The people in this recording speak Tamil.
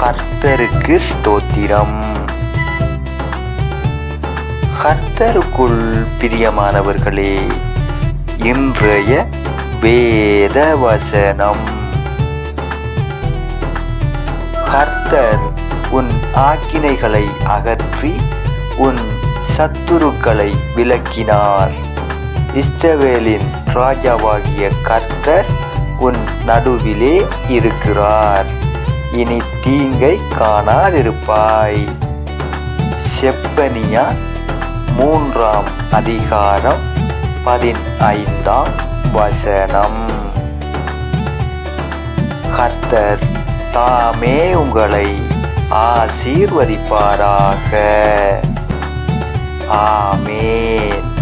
கர்த்தருக்கு ஸ்தோத்திரம். கர்த்தருக்குள் பிரியமானவர்களே இன்றைய வேத வசனம் கர்த்தர் உன் ஆக்கினைகளை அகற்றி உன் சத்துருக்களை விளக்கினார். இஸ்ரவேலின் ராஜாவாகிய கர்த்தர் உன் நடுவிலே இருக்கிறார். இனி தீங்கை காணாதிருப்பாய். செப்பனியா மூன்றாம் அதிகாரம் பதினைந்தாம் வசனம். கர்த்தர் தாமே உங்களை ஆசீர்வதிப்பாராக. ஆமேன்.